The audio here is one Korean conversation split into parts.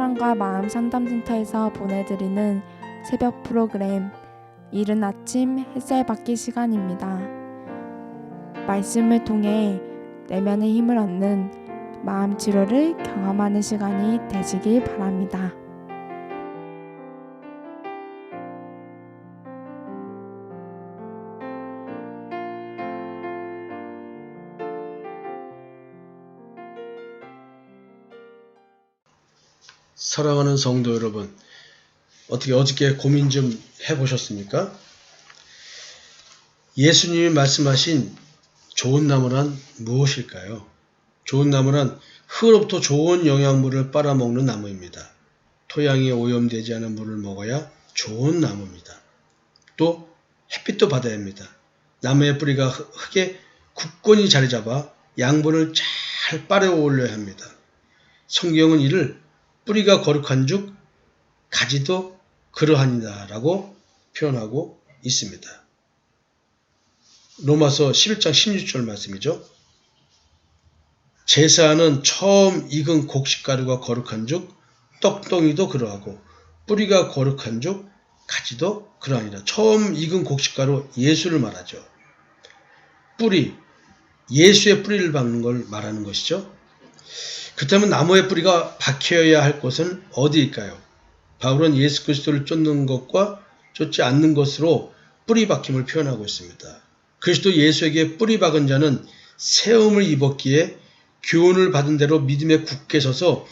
사랑과 마음 상담센터에서 보내드리는 새벽 프로그램 이른 아침 햇살 받기 시간입니다. 말씀을 통해 내면의 힘을 얻는 마음 치료를 경험하는 시간이 되시길 바랍니다. 사랑하는 성도 여러분, 어떻게 어저께 고민 좀 해보셨습니까? 예수님이 말씀하신 좋은 나무란 무엇일까요? 좋은 나무란 흙으로부터 좋은 영양분을 빨아먹는 나무입니다. 토양이 오염되지 않은 물을 먹어야 좋은 나무입니다. 또 햇빛도 받아야 합니다. 나무의 뿌리가 흙에 굳건히 자리 잡아 양분을 잘 빨아 올려야 합니다. 성경은 이를 뿌리가 거룩한 즉 가지도 그러하니다 라고 표현하고 있습니다. 로마서 11장 16절 말씀이죠. 제사는 처음 익은 곡식가루가 거룩한 즉 떡덩이도 그러하고 뿌리가 거룩한 즉 가지도 그러하니라. 처음 익은 곡식가루 예수를 말하죠. 뿌리, 예수의 뿌리를 박는 걸 말하는 것이죠. 그렇다면 나무의 뿌리가 박혀야 할 곳은 어디일까요? 바울은 예수 그리스도를 쫓는 것과 쫓지 않는 것으로 뿌리 박힘을 표현하고 있습니다. 그리스도 예수에게 뿌리 박은 자는 세움을 입었기에 교훈을 받은 대로 믿음에 굳게 서서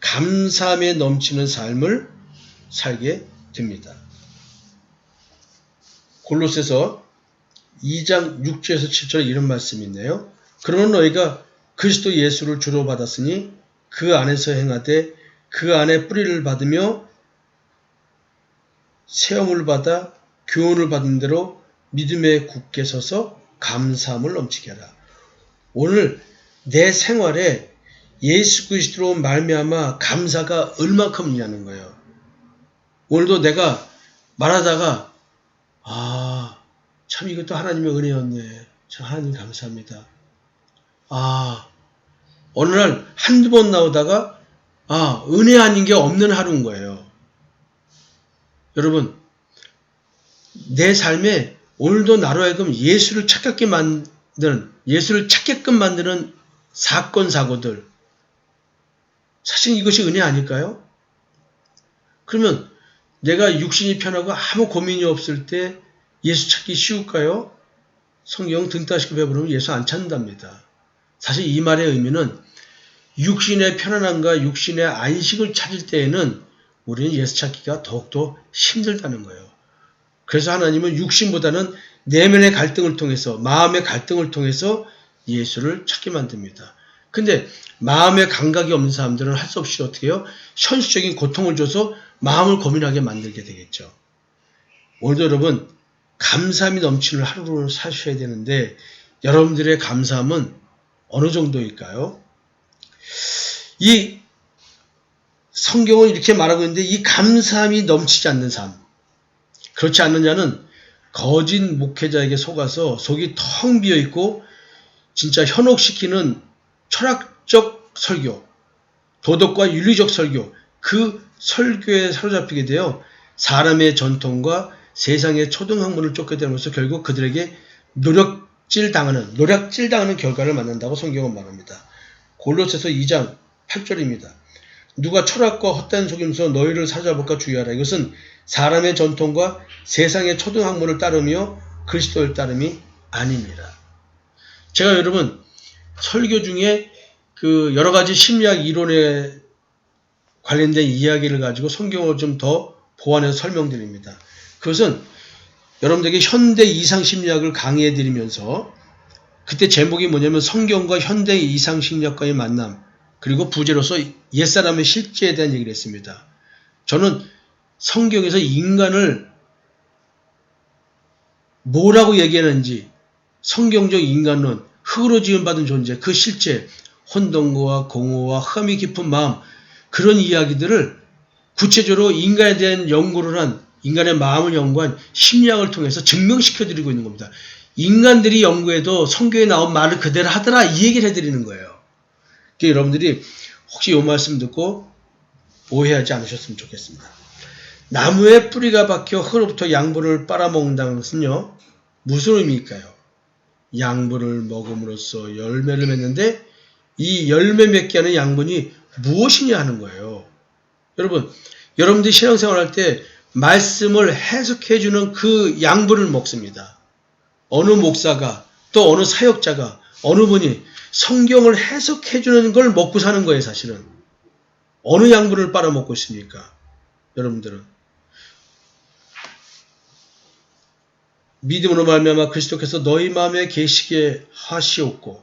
감사함에 넘치는 삶을 살게 됩니다. 골로새서 2장 6절에서 7절에 이런 말씀이 있네요. 그러면 너희가 그리스도 예수를 주로 받았으니 그 안에서 행하되 그 안에 뿌리를 받으며 세움을 받아 교훈을 받은 대로 믿음에 굳게 서서 감사함을 넘치게 하라. 오늘 내 생활에 예수 그리스도로 말미암아 감사가 얼마큼이냐는 거예요. 오늘도 내가 말하다가 아, 참 이것도 하나님의 은혜였네. 참 하나님 감사합니다. 아, 어느 날 한두 번 나오다가 아, 은혜 아닌 게 없는 하루인 거예요. 여러분, 내 삶에 오늘도 나로 하여금 예수를 찾게 만드는, 예수를 찾게끔 만드는 사건, 사고들. 사실 이것이 은혜 아닐까요? 그러면 내가 육신이 편하고 아무 고민이 없을 때 예수 찾기 쉬울까요? 성경 등 따시고 배부르면 예수 안 찾는답니다. 사실 이 말의 의미는 육신의 편안함과 육신의 안식을 찾을 때에는 우리는 예수 찾기가 더욱더 힘들다는 거예요. 그래서 하나님은 육신보다는 내면의 갈등을 통해서 마음의 갈등을 통해서 예수를 찾게 만듭니다. 근데 마음의 감각이 없는 사람들은 할 수 없이 어떻게 해요? 현실적인 고통을 줘서 마음을 고민하게 만들게 되겠죠. 오늘도 여러분 감사함이 넘치는 하루를 사셔야 되는데 여러분들의 감사함은 어느 정도일까요? 이 성경은 이렇게 말하고 있는데 이 감사함이 넘치지 않는 삶. 그렇지 않는 자는 거짓 목회자에게 속아서 속이 텅 비어 있고 진짜 현혹시키는 철학적 설교, 도덕과 윤리적 설교, 그 설교에 사로잡히게 되어 사람의 전통과 세상의 초등학문을 쫓게 되면서 결국 그들에게 노력질 당하는, 노력질 당하는 결과를 만난다고 성경은 말합니다. 골로새서 2장 8절입니다. 누가 철학과 헛된 속임수 너희를 사로잡을까 주의하라. 이것은 사람의 전통과 세상의 초등학문을 따르며 그리스도를 따름이 아닙니다. 제가 여러분 설교 중에 그 여러 가지 심리학 이론에 관련된 이야기를 가지고 성경을 좀 더 보완해서 설명드립니다. 그것은 여러분들에게 현대 이상 심리학을 강의해 드리면서 그때 제목이 뭐냐면 성경과 현대 이상 심리학과의 만남 그리고 부제로서 옛사람의 실제에 대한 얘기를 했습니다. 저는 성경에서 인간을 뭐라고 얘기하는지 성경적 인간론, 흙으로 지음받은 존재, 그 실체, 혼동과 공허와 흠이 깊은 마음 그런 이야기들을 구체적으로 인간에 대한 연구를 한 인간의 마음을 연구한 심리학을 통해서 증명시켜 드리고 있는 겁니다. 인간들이 연구해도 성경에 나온 말을 그대로 하더라 이 얘기를 해드리는 거예요. 그러니까 여러분들이 혹시 이 말씀 듣고 오해하지 않으셨으면 좋겠습니다. 나무에 뿌리가 박혀 흙으로부터 양분을 빨아먹는다는 것은요. 무슨 의미일까요? 양분을 먹음으로써 열매를 맺는데 이 열매 맺게 하는 양분이 무엇이냐 하는 거예요. 여러분, 여러분들이 신앙생활 할때 말씀을 해석해 주는 그 양분을 먹습니다. 어느 목사가 또 어느 사역자가 어느 분이 성경을 해석해 주는 걸 먹고 사는 거예요, 사실은. 어느 양분을 빨아먹고 있습니까? 여러분들은 믿음으로 말미암아 그리스도께서 너희 마음에 계시게 하시옵고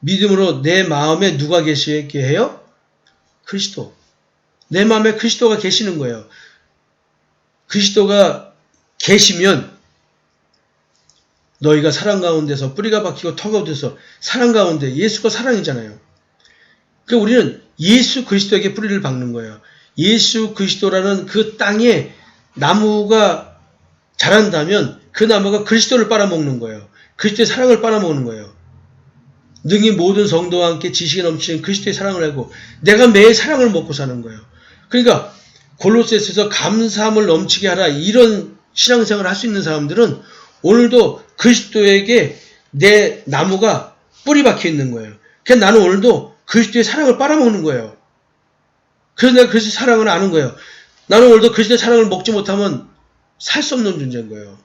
믿음으로 내 마음에 누가 계시게 해요? 그리스도. 내 마음에 그리스도가 계시는 거예요. 그리스도가 계시면 너희가 사랑 가운데서 뿌리가 박히고 터가 얻어서 사랑 가운데 예수가 사랑이잖아요. 그 우리는 예수 그리스도에게 뿌리를 박는 거예요. 예수 그리스도라는 그 땅에 나무가 자란다면 그 나무가 그리스도를 빨아먹는 거예요. 그리스도의 사랑을 빨아먹는 거예요. 능히 모든 성도와 함께 지식이 넘치는 그리스도의 사랑을 알고 내가 매일 사랑을 먹고 사는 거예요. 그러니까 골로새서에서 감사함을 넘치게 하라 이런 신앙생활을 할 수 있는 사람들은 오늘도 그리스도에게 내 나무가 뿌리 박혀 있는 거예요. 그래서 나는 오늘도 그리스도의 사랑을 빨아먹는 거예요. 그래서 내가 그리스도의 사랑을 아는 거예요. 나는 오늘도 그리스도의 사랑을 먹지 못하면 살 수 없는 존재인 거예요.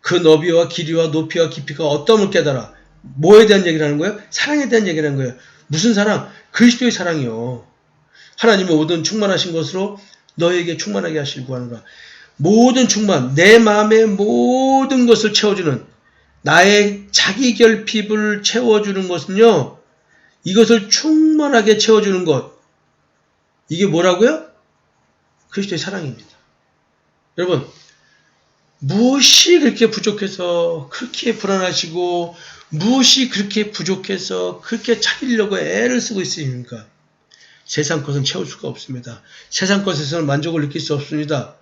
그 너비와 길이와 높이와 깊이가 어떠함을 깨달아. 뭐에 대한 얘기를 하는 거예요? 사랑에 대한 얘기를 하는 거예요. 무슨 사랑? 그리스도의 사랑이요. 하나님의 모든 충만하신 것으로 너에게 충만하게 하시고 하는가. 모든 충만, 내 마음의 모든 것을 채워주는 나의 자기 결핍을 채워주는 것은요. 이것을 충만하게 채워주는 것. 이게 뭐라고요? 그리스도의 사랑입니다. 여러분, 무엇이 그렇게 부족해서 그렇게 불안하시고 무엇이 그렇게 부족해서 그렇게 찾으려고 애를 쓰고 있습니까? 세상 것은 채울 수가 없습니다. 세상 것에서는 만족을 느낄 수 없습니다.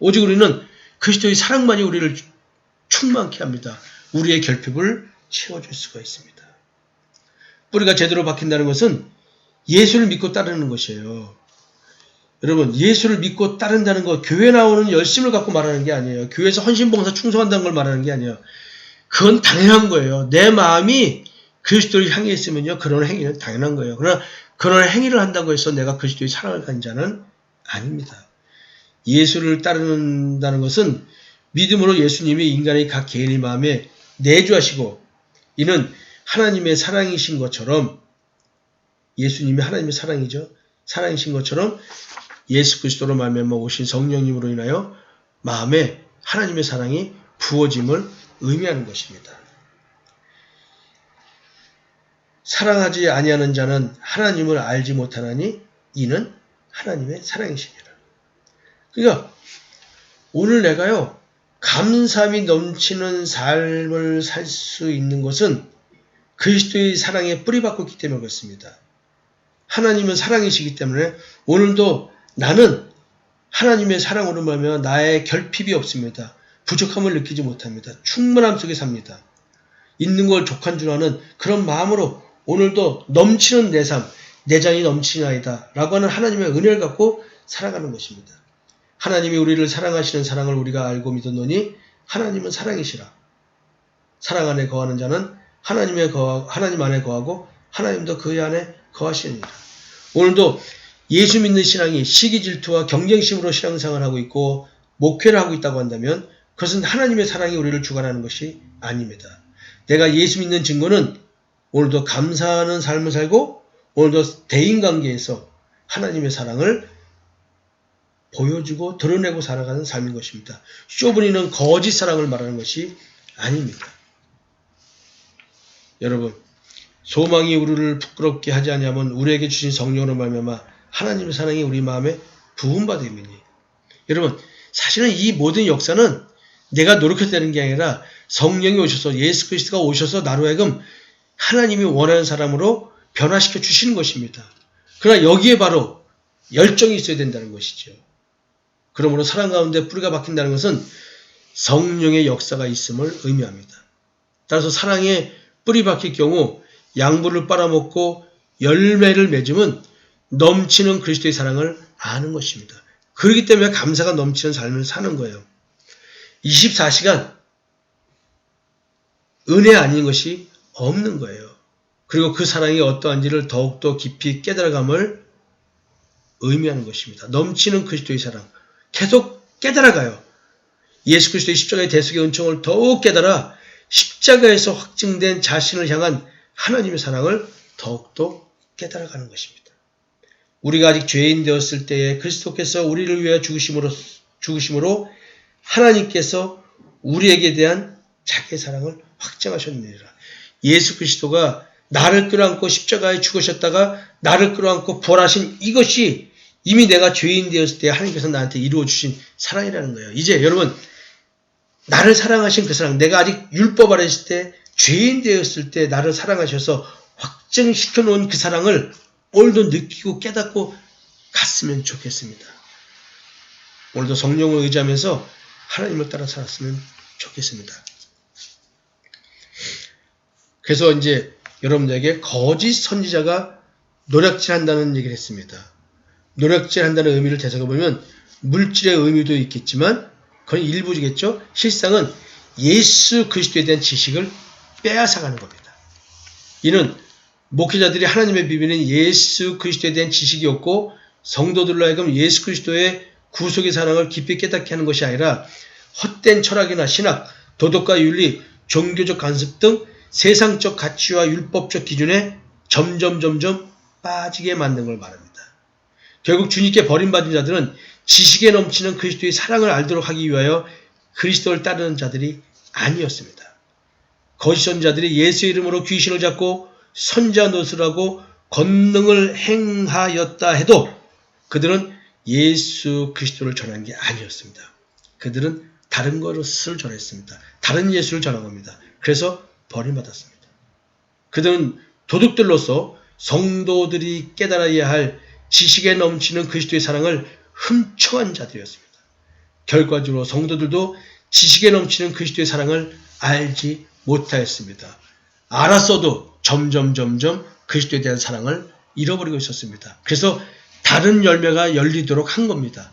오직 우리는 그리스도의 사랑만이 우리를 충만케 합니다. 우리의 결핍을 채워줄 수가 있습니다. 뿌리가 제대로 박힌다는 것은 예수를 믿고 따르는 것이에요. 여러분, 예수를 믿고 따른다는 것, 교회 나오는 열심을 갖고 말하는 게 아니에요. 교회에서 헌신봉사 충성한다는 걸 말하는 게 아니에요. 그건 당연한 거예요. 내 마음이 그리스도를 향해 있으면요. 그런 행위는 당연한 거예요. 그러나 그런 행위를 한다고 해서 내가 그리스도의 사랑을 가진 자는 아닙니다. 예수를 따른다는 것은 믿음으로 예수님이 인간의 각 개인의 마음에 내주하시고 이는 하나님의 사랑이신 것처럼 예수님이 하나님의 사랑이죠. 사랑이신 것처럼 예수 그리스도로 말미암아 오신 성령님으로 인하여 마음에 하나님의 사랑이 부어짐을 의미하는 것입니다. 사랑하지 아니하는 자는 하나님을 알지 못하나니 이는 하나님의 사랑이시니라. 그러니까 오늘 내가요 감사함이 넘치는 삶을 살 수 있는 것은 그리스도의 사랑에 뿌리박고 있기 때문에 그렇습니다. 하나님은 사랑이시기 때문에 오늘도 나는 하나님의 사랑으로 말면 나의 결핍이 없습니다. 부족함을 느끼지 못합니다. 충만함 속에 삽니다. 있는 걸 족한 줄 아는 그런 마음으로 오늘도 넘치는 내 삶, 내장이 넘치나이다. 라고 하는 하나님의 은혜를 갖고 살아가는 것입니다. 하나님이 우리를 사랑하시는 사랑을 우리가 알고 믿었노니 하나님은 사랑이시라. 사랑 안에 거하는 자는 하나님의 거하, 하나님 안에 거하고 하나님도 그 안에 거하시느니라. 오늘도 예수 믿는 신앙이 시기 질투와 경쟁심으로 신앙생활을 하고 있고 목회를 하고 있다고 한다면 그것은 하나님의 사랑이 우리를 주관하는 것이 아닙니다. 내가 예수 믿는 증거는 오늘도 감사하는 삶을 살고 오늘도 대인 관계에서 하나님의 사랑을 보여주고 드러내고 살아가는 삶인 것입니다. 쇼브니는 거짓 사랑을 말하는 것이 아닙니다. 여러분, 소망이 우리를 부끄럽게 하지 않냐면 우리에게 주신 성령으로 말미암아 하나님의 사랑이 우리 마음에 부음받음이니. 여러분, 사실은 이 모든 역사는 내가 노력해서 되는 게 아니라 성령이 오셔서 예수 그리스도가 오셔서 나로 하여금 하나님이 원하는 사람으로 변화시켜 주시는 것입니다. 그러나 여기에 바로 열정이 있어야 된다는 것이죠. 그러므로 사랑 가운데 뿌리가 박힌다는 것은 성령의 역사가 있음을 의미합니다. 따라서 사랑에 뿌리 박힐 경우 양분을 빨아먹고 열매를 맺으면 넘치는 그리스도의 사랑을 아는 것입니다. 그렇기 때문에 감사가 넘치는 삶을 사는 거예요. 24시간 은혜 아닌 것이 없는 거예요. 그리고 그 사랑이 어떠한지를 더욱더 깊이 깨달아감을 의미하는 것입니다. 넘치는 그리스도의 사랑. 계속 깨달아가요. 예수 그리스도의 십자가의 대속의 은총을 더욱 깨달아 십자가에서 확증된 자신을 향한 하나님의 사랑을 더욱더 깨달아가는 것입니다. 우리가 아직 죄인 되었을 때에 그리스도께서 우리를 위하여 죽으심으로, 죽으심으로 하나님께서 우리에게 대한 자기의 사랑을 확증하셨느니라. 예수 그리스도가 나를 끌어안고 십자가에 죽으셨다가 나를 끌어안고 부활하신 이것이 이미 내가 죄인 되었을 때 하나님께서 나한테 이루어 주신 사랑이라는 거예요. 이제 여러분 나를 사랑하신 그 사랑, 내가 아직 율법 아래 있을 때 죄인 되었을 때 나를 사랑하셔서 확증시켜 놓은 그 사랑을 오늘도 느끼고 깨닫고 갔으면 좋겠습니다. 오늘도 성령을 의지하면서 하나님을 따라 살았으면 좋겠습니다. 그래서 이제 여러분들에게 거짓 선지자가 노략질한다는 얘기를 했습니다. 노략질한다는 의미를 되새겨 보면 물질의 의미도 있겠지만 그건 일부지겠죠. 실상은 예수 그리스도에 대한 지식을 빼앗아가는 겁니다. 이는 목회자들이 하나님의 비밀인 예수 그리스도에 대한 지식이 없고 성도들로 하여금 예수 그리스도의 구속의 사랑을 깊이 깨닫게 하는 것이 아니라 헛된 철학이나 신학, 도덕과 윤리, 종교적 간섭 등 세상적 가치와 율법적 기준에 점점 점점 빠지게 만든 걸 말합니다. 결국 주님께 버림받은 자들은 지식에 넘치는 그리스도의 사랑을 알도록 하기 위하여 그리스도를 따르는 자들이 아니었습니다. 거짓 선자들이 예수의 이름으로 귀신을 잡고 선자 노릇을 하고 권능을 행하였다 해도 그들은 예수 그리스도를 전한 게 아니었습니다. 그들은 다른 것을 전했습니다. 다른 예수를 전한 겁니다. 그래서 버림받았습니다. 그들은 도둑들로서 성도들이 깨달아야 할 지식에 넘치는 그리스도의 사랑을 훔쳐간 자들이었습니다. 결과적으로 성도들도 지식에 넘치는 그리스도의 사랑을 알지 못하였습니다. 알았어도 점점 점점 그리스도에 대한 사랑을 잃어버리고 있었습니다. 그래서 다른 열매가 열리도록 한 겁니다.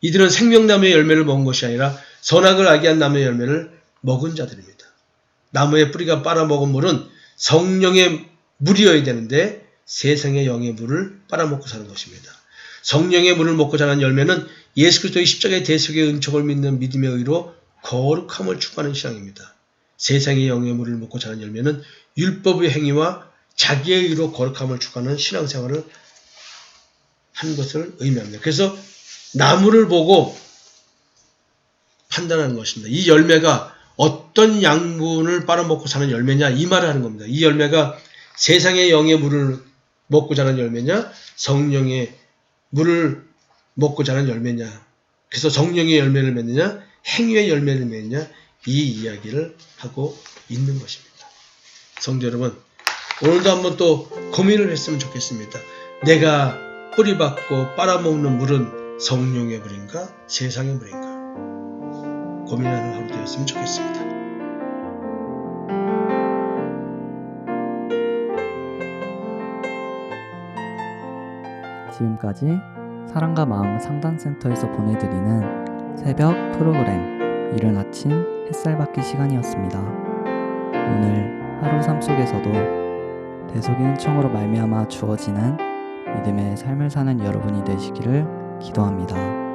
이들은 생명나무의 열매를 먹은 것이 아니라 선악을 알게 한 나무의 열매를 먹은 자들입니다. 나무의 뿌리가 빨아먹은 물은 성령의 물이어야 되는데 세상의 영의 물을 빨아먹고 사는 것입니다. 성령의 물을 먹고 자란 열매는 예수 그리스도의 십자가의 대속의 은총을 믿는 믿음의 의로 거룩함을 추구하는 신앙입니다. 세상의 영의 물을 먹고 자란 열매는 율법의 행위와 자기의 의로 거룩함을 추구하는 신앙생활을 한 것을 의미합니다. 그래서 나무를 보고 판단하는 것입니다. 이 열매가 어떤 양분을 빨아먹고 사는 열매냐 이 말을 하는 겁니다. 이 열매가 세상의 영의 물을 먹고 자란 열매냐 성령의 물을 먹고 자란 열매냐 그래서 성령의 열매를 맺느냐 행위의 열매를 맺느냐 이 이야기를 하고 있는 것입니다. 성도 여러분 오늘도 한번 또 고민을 했으면 좋겠습니다. 내가 뿌리받고 빨아먹는 물은 성령의 물인가 세상의 물인가 고민하는 하루 되었으면 좋겠습니다. 지금까지 사랑과 마음 상담센터에서 보내드리는 새벽 프로그램 이른 아침 햇살 받기 시간이었습니다. 오늘 하루 삶 속에서도 대속의 은총으로 말미암아 주어지는 믿음의 삶을 사는 여러분이 되시기를 기도합니다.